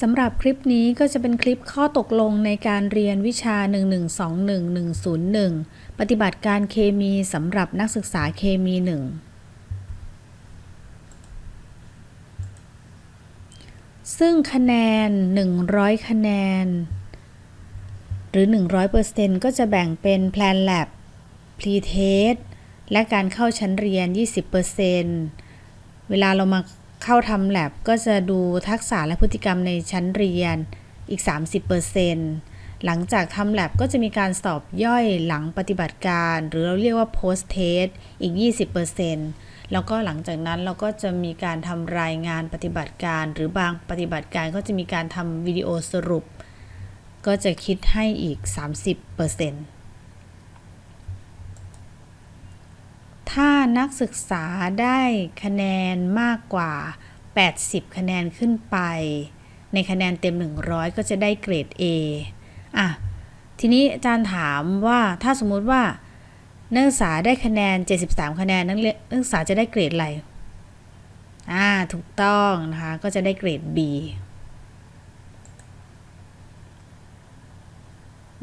สำหรับคลิปนี้ก็จะเป็นคลิปข้อตกลงในการเรียนวิชา 1121101 ปฏิบัติการเคมีสำหรับนักศึกษาเคมี 1 ซึ่งคะแนน 100 คะแนน หรือ 100%ก็จะแบ่งเป็น Plan Lab Pre-Test และการเข้าชั้นเรียน 20%เวลาเรามา เข้าทำ lab ก็จะดูทักษะและพฤติกรรมในชั้นเรียนอีก 30%หลังจากทำ lab ก็จะมีการสอบย่อยหลังปฏิบัติการ หรือเราเรียกว่า post test อีก 20%แล้วก็หลังจากนั้นเราก็จะมีการทำรายงานปฏิบัติการ หรือบางปฏิบัติการก็จะมีการทำวิดีโอสรุป ก็จะคิดให้อีก 30% ถ้านักศึกษาได้คะแนนมากกว่า 80 คะแนนขึ้นไป ในคะแนนเต็ม 100 ก็จะได้เกรด A อะ ทีนี้อาจารย์ถามว่าถ้าสมมุติว่า นักศึกษาได้คะแนน 73 คะแนนนักเนนักศึกษาจะได้เกรดอะไร อ่า ถูกต้องนะคะ ก็จะได้เกรด B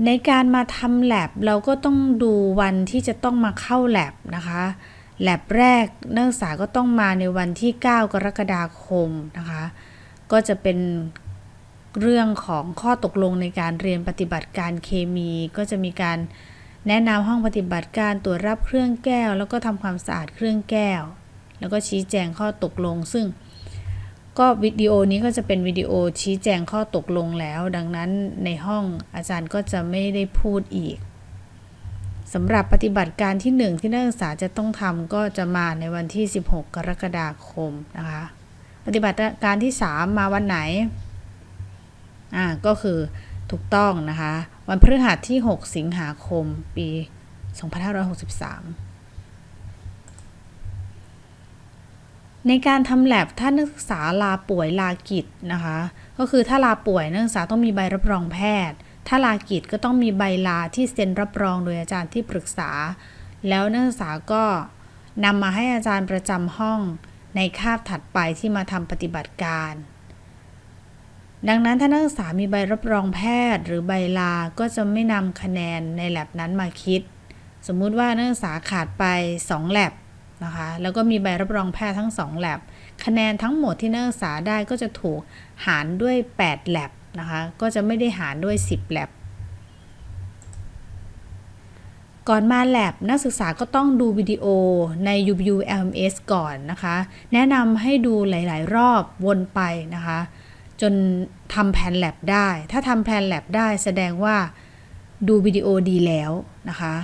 ในการมาทำ lab เราก็ต้องดูวันที่จะต้องมาเข้า lab นะคะ lab แรกนักศึกษาก็ต้องมาในวันที่ 9 กรกฎาคมนะคะ ก็จะเป็นเรื่องของข้อตกลงในการเรียนปฏิบัติการเคมี ก็จะมีการแนะนำห้องปฏิบัติการตรวจรับเครื่องแก้ว แล้วก็ทำความสะอาดเครื่องแก้ว แล้วก็ชี้แจงข้อตกลง ซึ่ง ก็วิดีโอนี้ก็จะเป็นวิดีโอชี้แจงข้อตกลงแล้ว ดังนั้นในห้องอาจารย์ก็จะไม่ได้พูดอีกสำหรับปฏิบัติการที่ 1 ที่นักศึกษาจะต้องทำก็จะมาในวันที่ 16 กรกฎาคมนะคะ ปฏิบัติการที่ 3 มาวันไหน อ่าก็คือถูกต้องนะคะ วันพฤหัสที่ 6 สิงหาคมปี 2563 ในการทำแลบถ้านักศึกษาลาป่วยลากิจนะคะ ก็คือถ้าลาป่วยนักศึกษาต้องมีใบรับรองแพทย์ ถ้าลากิจก็ต้องมีใบลาที่เซ็นรับรองโดยอาจารย์ที่ปรึกษา แล้วนักศึกษาก็นำมาให้อาจารย์ประจำห้องในคาบถัดไปที่มาทำปฏิบัติการ ดังนั้นถ้านักศึกษามีใบรับรองแพทย์ หรือใบลา ก็จะไม่นำคะแนนในแลบนั้นมาคิด สมมุติว่านักศึกษาขาดไป2แลบ นะคะ แล้วก็มีใบรับรองแพทย์ทั้ง 2 แลบ คะแนนทั้งหมดที่นักศึกษาได้ก็จะถูกหารด้วย 8 แลบนะคะ ก็จะไม่ได้หารด้วย 10 แลบ ก่อนมาแลบนักศึกษาก็ต้องดูวิดีโอใน UBU LMS ก่อนนะคะ แนะนำให้ดูหลาย ๆ รอบวนไปนะคะ จนทำแผนแลบได้ ถ้าทำแผนแลบได้แสดงว่าดูวิดีโอดีแล้วนะคะ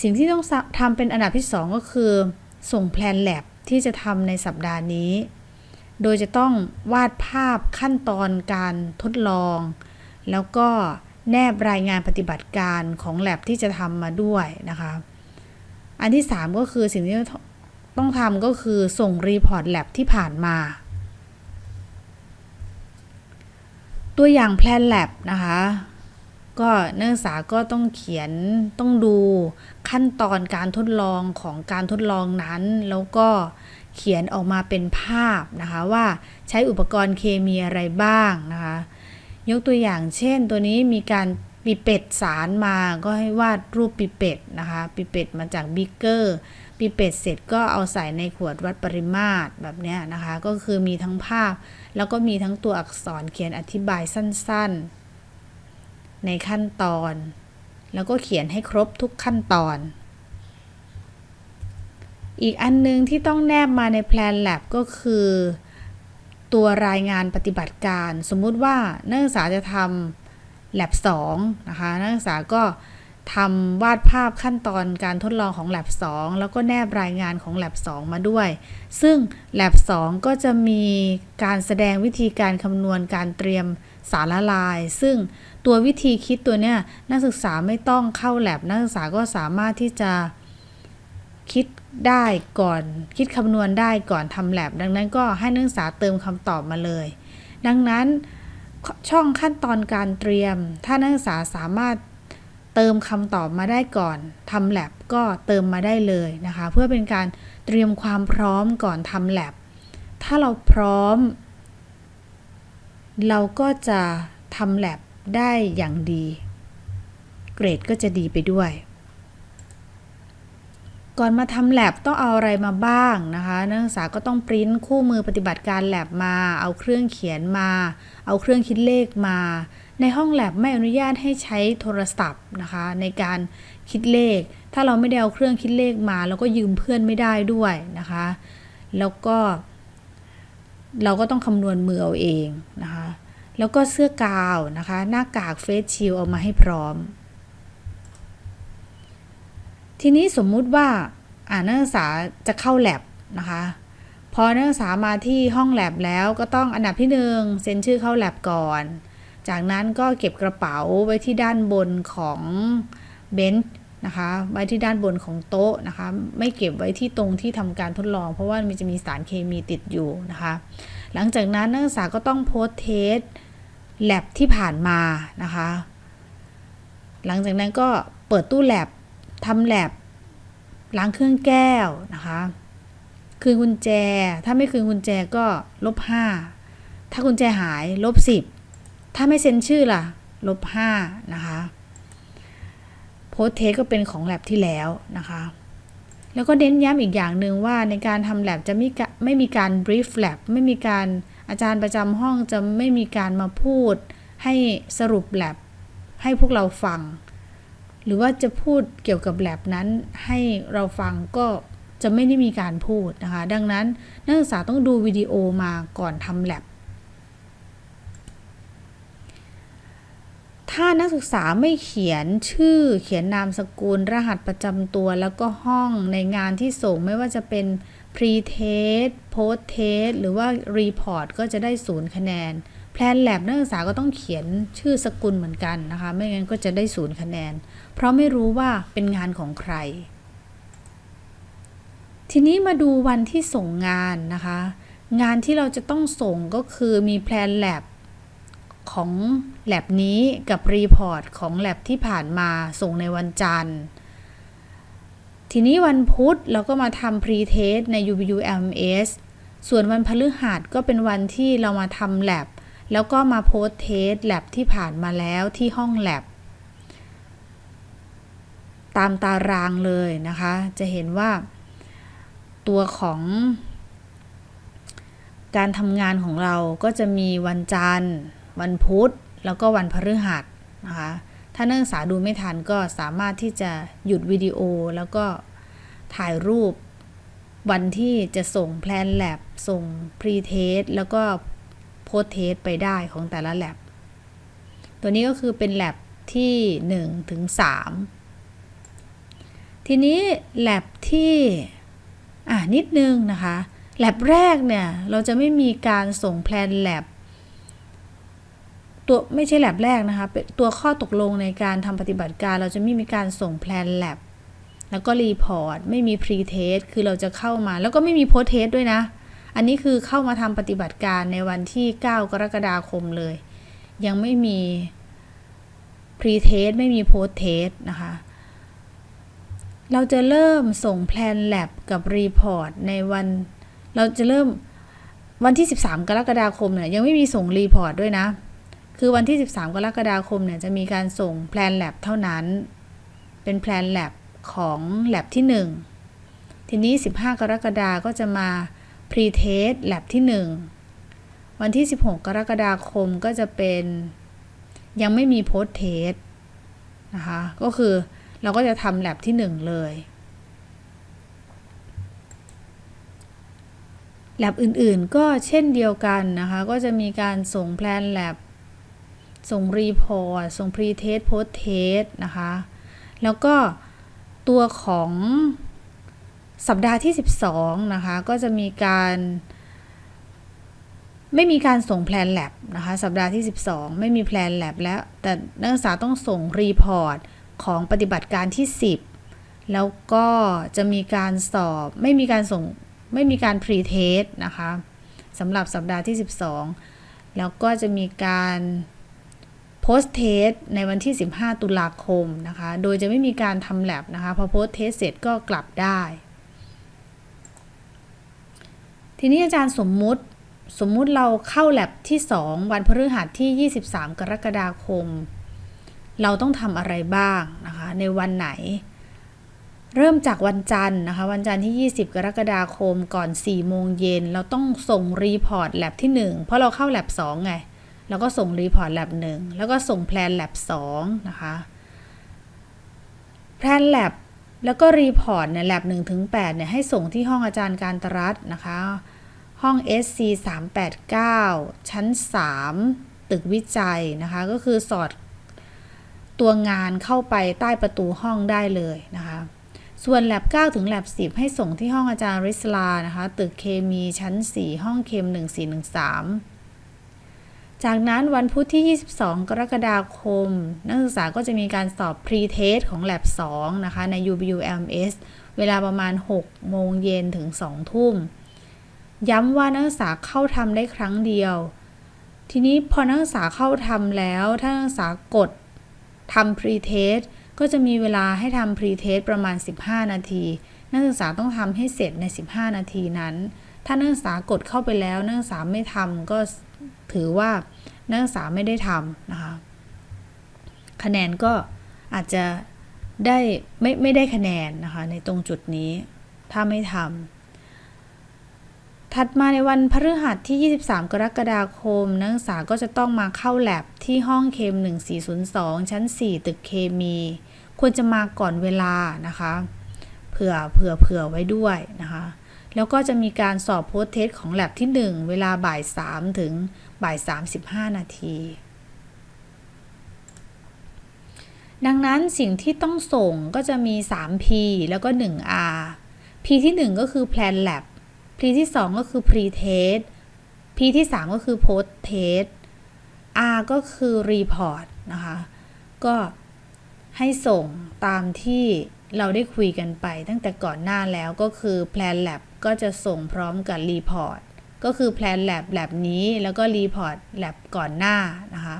สิ่งที่ต้องทำเป็นอันดับที่ 2 ก็คือ ส่งแพลนแลบที่จะทำในสัปดาห์นี้ โดยจะต้องวาดภาพขั้นตอนการทดลอง แล้วก็แนบรายงานปฏิบัติการของแลบที่จะทำมาด้วยนะคะ อันที่ 3 ก็คือสิ่งที่ต้องทำก็คือส่งรีพอร์ตแลบที่ผ่านมา ตัวอย่างแพลนแลบนะคะก็นักศึกษาก็ต้องเขียนต้องดู ขั้นตอนการทดลองของการทดลองนั้น แล้วก็เขียนออกมาเป็นภาพนะคะว่าใช้อุปกรณ์เคมีอะไรบ้างนะคะยกตัวอย่างเช่นตัวนี้มีการปิเป็ดสารมาก็ให้วาดรูปปิเป็ดนะคะปิเป็ดมาจากบิ๊กเกอร์ปิเป็ดเสร็จก็เอาใส่ในขวดวัดปริมาตรแบบนี้นะคะ ก็คือมีทั้งภาพ แล้วก็มีทั้งตัวอักษรเขียนอธิบายสั้นๆ ในขั้นตอน แล้วก็เขียนให้ครบทุกขั้นตอน อีกอันนึงที่ต้องแนบมาในแพลนแลบก็คือ ตัวรายงานปฏิบัติการ สมมุติว่านักศึกษาจะทำแลบ2นะคะ นักศึกษาก็ทำวาดภาพขั้นตอนการทดลองของ lab 2 แล้วก็แนบรายงานของ lab 2 มาด้วย ซึ่ง lab 2 ก็จะมีการแสดงวิธีการคำนวณการเตรียม สารละลาย ซึ่งตัววิธีคิดตัวเนี้ยนักศึกษาไม่ต้องเข้าแลบนักศึกษาก็สามารถที่จะคิดได้ก่อนคิดคำนวณได้ก่อนทำแลบดังนั้นก็ให้นักศึกษาเติมคำตอบมาเลย ดังนั้นช่องขั้นตอนการเตรียม ถ้านักศึกษาสามารถเติมคำตอบมาได้ก่อนทำแลบก็เติมมาได้เลยนะคะ เพื่อเป็นการเตรียมความพร้อมก่อนทำแลบถ้าเราพร้อม เราก็จะทำแลบได้อย่างดี เกรดก็จะดีไปด้วย ก่อนมาทำแลบต้องเอาอะไรมาบ้างนะคะ นักศึกษาก็ต้องปริ้นคู่มือปฏิบัติการแลบมา เอาเครื่องเขียนมา เอาเครื่องคิดเลขมา ในห้องแลบไม่อนุญาตให้ใช้โทรศัพท์นะคะ ในการคิดเลข ถ้าเราไม่ได้เอาเครื่องคิดเลขมาเราก็ยืมเพื่อนไม่ได้ด้วยนะคะ แล้วก็ เราก็ต้องคำนวณมือเอาเองนะคะ แล้วก็เสื้อกาวนะคะ หน้ากากเฟสชิลเอามาให้พร้อม ทีนี้สมมุติว่าอ่านักศึกษาจะเข้าแลบนะคะ พอนักศึกษามาที่ห้องแลบแล้วก็ต้องอันดับที่หนึ่งเซ็นชื่อเข้าแลบก่อน จากนั้นก็เก็บกระเป๋าไว้ที่ด้านบนของเบนช์ นะคะ ไว้ที่ด้านบนของโต๊ะนะคะ ไม่เก็บไว้ที่ตรงที่ทำการทดลอง เพราะว่ามันจะมีสารเคมีติดอยู่นะคะ หลังจากนั้นนักศึกษาก็ต้องโพสเทสแลบที่ผ่านมานะคะ หลังจากนั้นก็เปิดตู้แลบทำแลบล้างเครื่องแก้วนะคะ คืนกุญแจ ถ้าไม่คืนกุญแจก็ลบห้า ถ้ากุญแจหายลบสิบ ถ้าไม่เซ็นชื่อล่ะ ลบห้านะคะ โพสเทสก็เป็นของแลบที่แล้วนะคะ แล้วก็เน้นย้ำอีกอย่างหนึ่งว่าในการทำแลบจะไม่ไม่มีการ brief lab ไม่มีการอาจารย์ประจำห้องจะไม่มีการมาพูด ให้สรุปแลบให้พวกเราฟัง หรือว่าจะพูดเกี่ยวกับแลบนั้นให้เราฟังก็จะไม่ได้มีการพูดนะคะ ดังนั้นนักศึกษาต้องดูวิดีโอมาก่อนทำแลบ ถ้านักศึกษาไม่เขียนชื่อเขียนนามสกุล รหัสประจำตัวแล้วก็ห้องในงานที่ส่งไม่ว่าจะเป็น pre-test post-test หรือว่า report ก็จะได้ศูนย์คะแนน แพลนแลบนักศึกษาก็ต้องเขียนชื่อสกุลเหมือนกันนะคะ ไม่งั้นก็จะได้ศูนย์คะแนน เพราะไม่รู้ว่าเป็นงานของใคร ทีนี้มาดูวันที่ส่งงานนะคะ งานที่เราจะต้องส่งก็คือมีแพลนแลบ ของแลบนี้กับรีพอร์ตของแลบที่ผ่านมาส่งในวันจันทร์ ทีนี้วันพุธเราก็มาทำ pre-test ใน UBU LMS ส่วนวันพฤหัสก็เป็นวันที่เรามาทำแลบแล้วก็มาโพสเทสแลบที่ผ่านมาแล้วที่ห้องแลบตามตารางเลยนะคะ จะเห็นว่าตัวของการทำงานของเราก็จะมีวันจันทร์ วันพุธแล้วก็วันพฤหัสนะคะถ้านักศึกษาดูไม่ทันก็สามารถที่จะหยุดวิดีโอแล้วก็ถ่ายรูปวันที่จะส่งแพลนแลบส่งพรีเทสแล้วก็โพสเทสไปได้ของแต่ละแลบตัวนี้ก็คือเป็นแลบที่ 1 ถึง 3 ทีนี้แลบที่ อ่านิดนึงนะคะแลบแรกเนี่ย เราจะไม่มีการส่งแพลนแลบ ตัวไม่ใช่แลบแรกนะคะเป็นตัวข้อตกลงในการทำปฏิบัติการ เราจะไม่มีการส่งแพลนแลบแล้วก็รีพอร์ตไม่มีพรีเทสคือเราจะเข้ามา แล้วก็ไม่มีโพสเทสด้วยนะ อันนี้คือเข้ามาทำปฏิบัติการในวันที่ 9 กรกฎาคมเลย ยังไม่มีพรีเทสไม่มีโพสเทสนะคะ เราจะเริ่มส่งแพลนแลบกับรีพอร์ตในวัน เราจะเริ่มวันที่ 13 กรกฎาคมเนี่ยยังไม่มีส่งรีพอร์ตด้วยนะ คือวันที่ 13 กรกฎาคมเนี่ยจะมีการส่งแพลนแลบเท่านั้น เป็นแพลนแลบของแลบที่ 1 ทีนี้ 15 กรกฎาก็จะมา pre-test แลบที่ 1 วันที่ 16 กรกฎาคมก็จะเป็นยังไม่มี post test นะคะ ก็คือเราก็จะทำแลบที่ 1 เลยแลบอื่นๆ ก็เช่นเดียวกันนะคะ ก็จะมีการส่งแพลนแลบ ส่งรีพอร์ต ส่ง pre-test post test นะคะ แล้วก็ตัวของสัปดาห์ที่ 12 นะคะ ก็จะมีการไม่มีการส่งแพลนแลบนะคะสัปดาห์ที่ 12 ไม่มีแพลนแลบแล้ว แต่นักศึกษาต้องส่งรีพอร์ตของปฏิบัติการที่ 10 แล้วก็จะมีการสอบไม่มีการส่งไม่มีการพรีเทสนะคะสำหรับสัปดาห์ที่ 12 แล้วก็จะมีการ โพสเทสในวันที่ 15 ตุลาคมนะคะ โดยจะไม่มีการทำแลบนะคะพอโพสเทสเสร็จก็กลับได้ ทีนี้อาจารย์สมมุติสมมุติเราเข้าแลบที่ 2 วันพฤหัสที่ 23 กรกฎาคม เราต้องทำอะไรบ้างนะคะ ในวันไหน เริ่มจากวันจันทร์นะคะ วันจันทร์ที่ 20 กรกฎาคมก่อน 4 โมงเย็น เราต้องส่งรีพอร์ตแลบที่ 1 เพราะเราเข้าแลบ2ไง เราก็ส่งรีพอร์ตแลบ1แล้วก็ส่งแพลนแลบ2นะคะแพลนแลบแล้วก็รีพอร์ตเนี่ยแลบ1ถึง8เนี่ยให้ส่งที่ห้องอาจารย์การตรัสนะคะ ห้อง SC 389 ชั้น 3 ตึกวิจัยนะคะ ก็คือสอดตัวงานเข้าไปใต้ประตูห้องได้เลยนะคะ ส่วนแลบ9ถึงแลบ10 ให้ส่งที่ห้องอาจารย์ริสลานะคะ ตึกเคมีชั้น 4 ห้องเคม 1413 จากนั้นวันพุธที่ 22 กรกฎาคม นักศึกษาก็จะมีการสอบ pre-test ของ lab 2 นะคะ ใน UBUMS เวลาประมาณ 6 โมงเย็นถึง 2 ทุ่ม ย้ำว่านักศึกษาเข้าทำได้ครั้งเดียว ทีนี้พอนักศึกษาเข้าทำแล้ว ถ้านักศึกษากดทำ pre-test ก็จะมีเวลาให้ทำ pre-test ประมาณ 15 นาที นักศึกษาต้องทำให้เสร็จใน 15 นาทีนั้น ถ้านักศึกษากดเข้าไปแล้ว นักศึกษาไม่ทำก็ ถือว่านักศึกษาไม่ได้ทำนะคะ คะแนนก็อาจจะได้ไม่ไม่ได้คะแนนนะคะในตรงจุดนี้ถ้าไม่ทำถัดมาในวันพฤหัสที่ 23 กรกฎาคม นักศึกษาก็จะต้องมาเข้าแลบที่ห้องเคม 1402 ชั้น 4 ตึกเคมี ควรจะมาก่อนเวลานะคะ เผื่อเผื่อเผื่อไว้ด้วยนะคะ แล้วก็จะมีการสอบโพสเทสของแลบที่ 1 เวลาบ่าย 3 ถึงบ่าย 35 นาที ดังนั้นสิ่งที่ต้องส่งก็จะมี 3P แล้วก็ 1R P ที่ 1 ก็คือ Plan Lab P ที่ 2 ก็คือ Pre Test P ที่ 3 ก็คือ Post Test R ก็คือ Report นะคะ ก็ให้ส่งตามที่เราได้คุยกันไปตั้งแต่ก่อนหน้าแล้วก็คือ Plan Lab ก็จะส่งพร้อมกับ Report ก็คือ Plan Lab Lab นี้แล้วก็ Report Lab ก่อนหน้านะคะ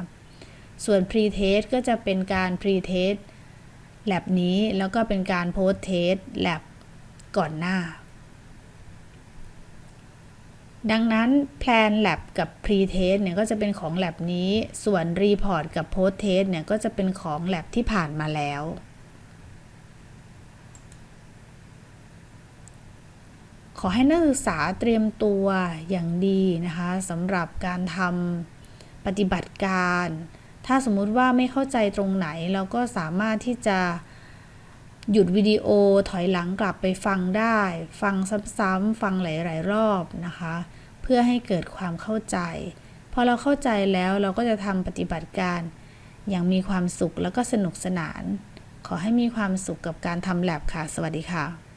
ส่วน Pre-Test ก็จะเป็นการ Pre-Test Lab นี้แล้วก็เป็นการ Post-Test Lab ก่อนหน้า ดังนั้น Plan Lab กับ Pre-Test เนี่ยก็จะเป็นของ Lab นี้ ส่วน Report กับ Post-Test เนี่ยก็จะเป็นของ Lab ที่ผ่านมาแล้ว ขอให้นักศึกษาเตรียมตัวอย่างดีนะคะสำหรับการทำปฏิบัติการ ถ้าสมมุติว่าไม่เข้าใจตรงไหน เราก็สามารถที่จะหยุดวิดีโอถอยหลังกลับไปฟังได้ ฟังซ้ำๆฟังหลายๆรอบนะคะ เพื่อให้เกิดความเข้าใจ พอเราเข้าใจแล้วเราก็จะทำปฏิบัติการอย่างมีความสุขแล้วก็สนุกสนาน ขอให้มีความสุขกับการทำแลบค่ะ สวัสดีค่ะ